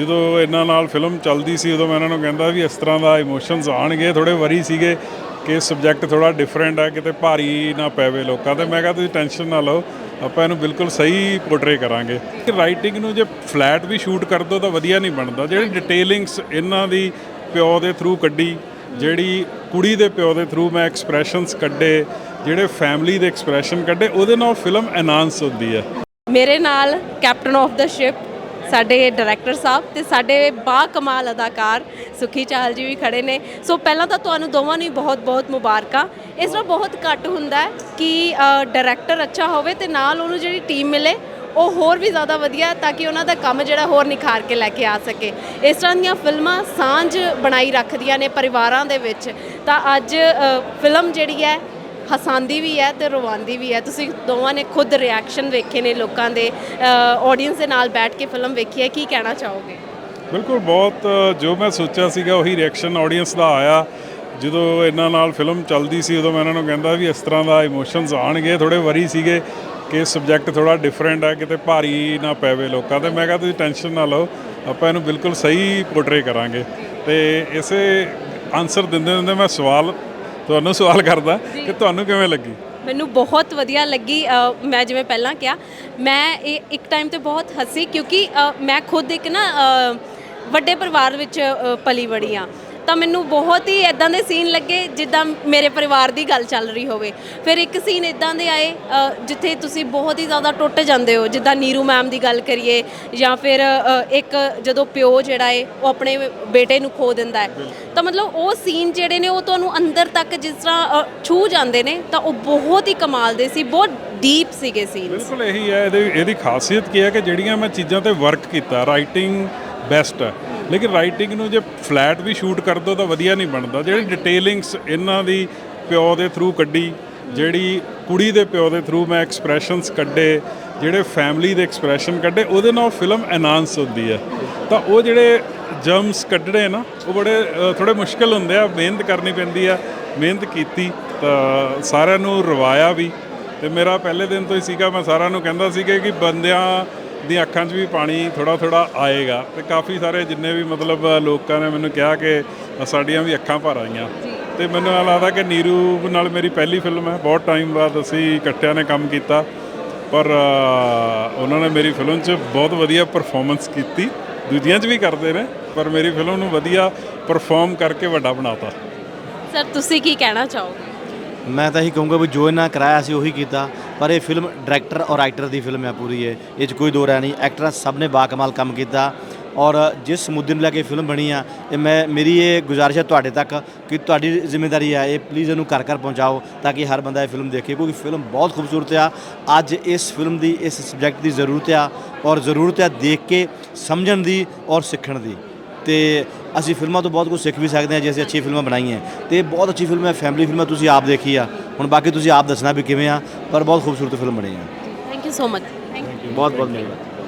ਜਦੋਂ ਇਹਨਾਂ ਨਾਲ ਫਿਲਮ ਚੱਲਦੀ ਸੀ, ਉਦੋਂ ਮੈਂ ਇਹਨਾਂ ਨੂੰ ਕਹਿੰਦਾ ਵੀ ਇਸ ਤਰ੍ਹਾਂ ਦਾ ਇਮੋਸ਼ਨਸ ਆਣਗੇ ਥੋੜੇ ਵਰੀ ਸੀਗੇ ਕਿ ਸਬਜੈਕਟ ਥੋੜਾ ਡਿਫਰੈਂਟ ਹੈ ਕਿਤੇ ਭਾਰੀ ਨਾ ਪੈਵੇ ਲੋਕਾਂ ਤੇ। ਮੈਂ ਕਿਹਾ, ਤੁਸੀਂ ਟੈਨਸ਼ਨ ਨਾ ਲਓ, ਆਪਾਂ ਇਹਨੂੰ ਬਿਲਕੁਲ ਸਹੀ ਪੋਰਟਰੇ ਕਰਾਂਗੇ। ਰਾਈਟਿੰਗ ਨੂੰ ਜੇ ਫਲੈਟ ਵੀ ਸ਼ੂਟ ਕਰ ਦੋ, ਤਾਂ ਵਧੀਆ ਨਹੀਂ ਬਣਦਾ। ਜਿਹੜੀ ਡਿਟੇਲਿੰਗਸ ਇਹਨਾਂ ਦੀ ਪਿਓ ਦੇ ਥਰੂ ਕੱਢੀ, ਜਿਹੜੀ ਕੁੜੀ ਦੇ ਪਿਓ ਦੇ ਥਰੂ ਮੈਂ ਐਕਸਪ੍ਰੈਸ਼ਨਸ ਕੱਢੇ, ਜਿਹੜੇ ਫੈਮਿਲੀ ਦੇ ਐਕਸਪ੍ਰੈਸ਼ਨ ਕੱਢੇ, ਉਹਦੇ ਨਾਲ ਫਿਲਮ ਐਨਹਾਂਸ ਹੁੰਦੀ ਹੈ। ਮੇਰੇ ਨਾਲ ਕੈਪਟਨ ਆਫ ਦਾ ਸ਼ਿਪ ਸਾਡੇ ਡਾਇਰੈਕਟਰ ਸਾਹਿਬ ਤੇ ਸਾਡੇ ਬਾ ਕਮਾਲ ਅਦਾਕਾਰ ਸੁਖੀ ਚਾਹਲ ਜੀ ਵੀ ਖੜੇ ਨੇ। ਸੋ ਪਹਿਲਾਂ ਤਾਂ ਤੁਹਾਨੂੰ ਦੋਵਾਂ ਨੂੰ ਹੀ ਬਹੁਤ-ਬਹੁਤ ਮੁਬਾਰਕਾਂ। ਇਸ ਤਰ੍ਹਾਂ ਬਹੁਤ ਘੱਟ ਹੁੰਦਾ ਹੈ ਕਿ ਡਾਇਰੈਕਟਰ ਅੱਛਾ ਹੋਵੇ ਤੇ ਨਾਲ ਉਹਨੂੰ ਜਿਹੜੀ ਟੀਮ ਮਿਲੇ, ਉਹ ਹੋਰ ਵੀ ਜ਼ਿਆਦਾ ਵਧੀਆ ਤਾਂ ਕਿ ਉਹਨਾਂ ਦਾ ਕੰਮ ਜਿਹੜਾ ਹੋਰ ਨਿਖਾਰ ਕੇ ਲੈ ਕੇ ਆ ਸਕੇ। ਇਸ ਤਰ੍ਹਾਂ ਦੀਆਂ ਫਿਲਮਾਂ ਸਾਂਝ ਬਣਾਈ ਰੱਖਦੀਆਂ ਨੇ ਪਰਿਵਾਰਾਂ ਦੇ ਵਿੱਚ। ਤਾਂ ਅੱਜ ਫਿਲਮ ਜਿਹੜੀ ਹੈ ਹਸਾਂਦੀ ਵੀ ਹੈ ਤੇ ਰਵਾਂਦੀ ਵੀ ਹੈ। ਤੁਸੀਂ ਦੋਵਾਂ ਨੇ ਖੁਦ ਰਿਐਕਸ਼ਨ ਵੇਖੇ ਨੇ ਲੋਕਾਂ ਦੇ ਆਡੀਅנס ਦੇ ਨਾਲ ਬੈਠ ਕੇ ਫਿਲਮ ਵੇਖੀ ਹੈ। ਕੀ ਕਹਿਣਾ ਚਾਹੋਗੇ? ਬਿਲਕੁਲ, ਬਹੁਤ, ਜੋ ਮੈਂ ਸੋਚਿਆ ਸੀਗਾ ਉਹੀ ਰਿਐਕਸ਼ਨ ਆਡੀਅנס ਦਾ ਆਇਆ। ਜਦੋਂ ਇਹਨਾਂ ਨਾਲ ਫਿਲਮ ਚੱਲਦੀ ਸੀ, ਉਦੋਂ ਮੈਂ ਇਹਨਾਂ ਨੂੰ ਕਹਿੰਦਾ ਵੀ ਇਸ ਤਰ੍ਹਾਂ ਦਾ ਇਮੋਸ਼ਨਸ ਆਣਗੇ ਥੋੜੇ ਵਰੀ ਸੀਗੇ ਕਿ ਸਬਜੈਕਟ ਥੋੜਾ ਡਿਫਰੈਂਟ ਹੈ, ਕਿਤੇ ਭਾਰੀ ਨਾ ਪਵੇ ਲੋਕਾਂ ਤੇ। ਮੈਂ ਕਿਹਾ ਤੁਸੀਂ ਟੈਨਸ਼ਨ ਨਾ ਲਓ, ਆਪਾਂ ਇਹਨੂੰ ਬਿਲਕੁਲ ਸਹੀ ਪੋਰਟਰੇ ਕਰਾਂਗੇ। ਤੇ ਇਸੇ ਆਨਸਰ ਦਿੰਦੇ ਦਿੰਦੇ ਮੈਂ ਸਵਾਲ ਤੁਹਾਨੂੰ ਸਵਾਲ ਕਰਦਾ ਕਿ ਤੁਹਾਨੂੰ ਕਿਵੇਂ ਲੱਗੀ? ਮੈਨੂੰ ਬਹੁਤ ਵਧੀਆ ਲੱਗੀ ਮੈਂ ਜਿਵੇਂ ਪਹਿਲਾਂ ਕਿਹਾ ਮੈਂ ਇਹ ਇੱਕ ਟਾਈਮ ਤੇ ਬਹੁਤ ਹੱਸੀ ਕਿਉਂਕਿ ਮੈਂ ਖੁਦ ਇੱਕ ਨਾ ਵੱਡੇ ਪਰਿਵਾਰ ਵਿੱਚ ਪਲੀ ਬੜੀ ਆ। ਤਾਂ ਮੈਨੂੰ ਬਹੁਤ ਹੀ ਇਦਾਂ ਦੇ ਸੀਨ ਲੱਗੇ ਜਿੱਦਾਂ ਮੇਰੇ ਪਰਿਵਾਰ ਦੀ ਗੱਲ ਚੱਲ ਰਹੀ ਹੋਵੇ। ਫਿਰ ਇੱਕ ਸੀਨ ਇਦਾਂ ਦੇ ਆਏ ਅ, ਜਿੱਥੇ ਤੁਸੀਂ ਬਹੁਤ ਹੀ ਜ਼ਿਆਦਾ ਟੁੱਟ ਜਾਂਦੇ ਹੋ ਜਿੱਦਾਂ ਨੀਰੂ ਮੈਮ ਦੀ ਗੱਲ ਕਰੀਏ ਜਾਂ ਫਿਰ ਅ, ਇੱਕ ਜਦੋਂ ਪਿਓ ਜਿਹੜਾ ਏ ਉਹ ਆਪਣੇ ਬੇਟੇ ਨੂੰ ਖੋ ਦਿੰਦਾ ਹੈ ਤਾਂ ਮਤਲਬ ਉਹ ਸੀਨ ਜਿਹੜੇ ਨੇ ਉਹ ਤੁਹਾਨੂੰ ਅੰਦਰ ਤੱਕ ਜਿਸ ਤਰ੍ਹਾਂ ਅ, ਛੂਹ ਜਾਂਦੇ ਨੇ ਤਾਂ ਉਹ ਬਹੁਤ ਹੀ ਕਮਾਲ ਦੇ ਸੀ ਬਹੁਤ ਡੀਪ ਸੀਗੇ ਸੀਨ ਬਿਲਕੁਲ ਇਹੀ ਹੈ ਇਹਦੀ ਇਹਦੀ ਖਾਸੀਅਤ ਕੀ ਹੈ ਕਿ ਜਿਹੜੀਆਂ ਮੈਂ ਚੀਜ਼ਾਂ ਤੇ ਵਰਕ ਕੀਤਾ ਰਾਈਟਿੰਗ ਬੈਸਟ ਹੈ। ਲੇਕਿਨ ਰਾਈਟਿੰਗ ਨੂੰ ਜੇ ਫਲੈਟ ਵੀ ਸ਼ੂਟ ਕਰ ਦੋ ਤਾਂ ਵਧੀਆ ਨਹੀਂ ਬਣਦਾ। ਜਿਹੜੀ ਡਿਟੇਲਿੰਗਸ ਇਹਨਾਂ ਦੀ ਪਿਓ ਦੇ ਥਰੂ ਕੱਢੀ ਜਿਹੜੀ ਕੁੜੀ ਦੇ ਪਿਓ ਦੇ ਥਰੂ ਮੈਂ ਐਕਸਪ੍ਰੈਸ਼ਨਸ ਕੱਢੇ ਜਿਹੜੇ ਫੈਮਿਲੀ ਦੇ ਐਕਸਪ੍ਰੈਸ਼ਨ ਕੱਢੇ ਉਹਦੇ ਨਾਲ ਫਿਲਮ ਐਨਹਾਂਸ ਹੁੰਦੀ ਹੈ। ਤਾਂ ਉਹ ਜਿਹੜੇ ਜਰਮਸ ਕੱਢਣੇ ਨਾ ਉਹ ਬੜੇ ਥੋੜੇ ਮੁਸ਼ਕਲ ਹੁੰਦੇ ਆ ਮਿਹਨਤ ਕਰਨੀ ਪੈਂਦੀ ਆ ਮਿਹਨਤ ਕੀਤੀ ਤਾਂ ਸਾਰਿਆਂ ਨੂੰ ਰਵਾਇਆ ਵੀ। ਤੇ ਮੇਰਾ ਪਹਿਲੇ ਦਿਨ ਤੋਂ ਹੀ ਸੀਗਾ ਮੈਂ ਸਾਰਿਆਂ ਨੂੰ ਕਹਿੰਦਾ ਸੀਗਾ ਕਿ ਬੰਦਿਆਂ ਦੀਆਂ ਅੱਖਾਂ 'ਚ ਵੀ ਪਾਣੀ ਥੋੜਾ ਥੋੜਾ ਆਏਗਾ ਤੇ ਕਾਫੀ ਸਾਰੇ ਜਿੰਨੇ ਵੀ ਮਤਲਬ ਲੋਕਾਂ ਨੇ ਮੈਨੂੰ ਕਿਹਾ ਕਿ ਸਾਡੀਆਂ ਵੀ ਅੱਖਾਂ ਭਰ ਆਈਆਂ। ਤੇ ਮੈਨੂੰ ਲੱਗਦਾ ਕਿ ਨੀਰੂ ਨਾਲ ਮੇਰੀ ਪਹਿਲੀ ਫਿਲਮ ਹੈ। ਬਹੁਤ ਟਾਈਮ ਬਾਅਦ ਅਸੀਂ ਇਕੱਠਿਆਂ ਨੇ ਕੰਮ ਕੀਤਾ। ਪਰ ਉਹਨਾਂ ਨੇ ਮੇਰੀ ਫਿਲਮ 'ਚ ਬਹੁਤ ਵਧੀਆ ਪਰਫਾਰਮੈਂਸ ਕੀਤੀ। ਦੂਜੀਆਂ 'ਚ ਵੀ ਕਰਦੇ ਨੇ ਪਰ ਮੇਰੀ ਫਿਲਮ ਨੂੰ ਵਧੀਆ ਪਰਫਾਰਮ ਕਰਕੇ ਵੱਡਾ ਬਣਾਤਾ। ਸਰ ਤੁਸੀਂ ਕੀ ਕਹਿਣਾ ਚਾਹੋਗੇ? ਮੈਂ ਤਾਂ ਇਹੀ ਕਹੂੰਗਾ ਵੀ ਜੋ ਇਹਨਾਂ ਕਰਾਇਆ ਸੀ ਉਹੀ ਕੀਤਾ। ਪਰ ਇਹ ਫਿਲਮ ਡਾਇਰੈਕਟਰ ਔਰ ਐਕਟਰ ਦੀ ਫਿਲਮ ਹੈ ਪੂਰੀ ਇਹ। ਇਹ 'ਚ ਕੋਈ ਦੋ ਰਾय ਨਹੀਂ। ਐਕਟਰਾਂ ਸਭ ਨੇ ਬਾਕਮਾਲ ਕੰਮ ਕੀਤਾ। ਔਰ ਜਿਸ ਮੁੱਦੇ ਨੂੰ ਲੈ ਕੇ ਫਿਲਮ ਬਣੀ ਆ, ਇਹ ਮੈਂ, ਮੇਰੀ ਇਹ ਗੁਜ਼ਾਰਿਸ਼ ਹੈ ਤੁਹਾਡੇ ਤੱਕ ਕਿ ਤੁਹਾਡੀ ਜ਼ਿੰਮੇਵਾਰੀ ਹੈ ਇਹ ਪਲੀਜ਼ ਇਹਨੂੰ ਘਰ ਘਰ ਪਹੁੰਚਾਓ ਤਾਂ ਕਿ ਹਰ ਬੰਦਾ ਇਹ ਫਿਲਮ ਦੇਖੇ, ਕਿਉਂਕਿ ਫਿਲਮ ਬਹੁਤ ਖੂਬਸੂਰਤ ਆ। ਅੱਜ ਇਸ ਫਿਲਮ ਦੀ, ਇਸ ਸਬਜੈਕਟ ਦੀ ਜ਼ਰੂਰਤ ਆ ਔਰ ਜ਼ਰੂਰਤ ਆ ਦੇਖ ਕੇ ਸਮਝਣ ਦੀ ਔਰ ਸਿੱਖਣ ਦੀ। ਤੇ ਅਸੀਂ ਫਿਲਮਾਂ ਤੋਂ ਬਹੁਤ ਕੁਝ ਸਿੱਖ ਵੀ ਸਕਦੇ ਹਾਂ ਜੇ ਅਸੀਂ ਅੱਛੀ ਫਿਲਮਾਂ ਬਣਾਈਆਂ। ਤੇ ਇਹ ਬਹੁਤ ਅੱਛੀ ਫਿਲਮ ਹੈ ਫੈਮਿਲੀ ਫਿਲਮ ਹੈ ਤੁਸੀਂ ਆਪ ਦੇਖੀ ਆ। ਹੁਣ ਬਾਕੀ ਤੁਸੀਂ ਆਪ ਦੱਸਣਾ ਵੀ ਕਿਵੇਂ ਆ ਪਰ ਬਹੁਤ ਖੂਬਸੂਰਤ ਫਿਲਮ ਬਣੀ ਆ। Thank you so much thank you ਬਹੁਤ ਬਹੁਤ ਮਿਹਰਬਾਨੀ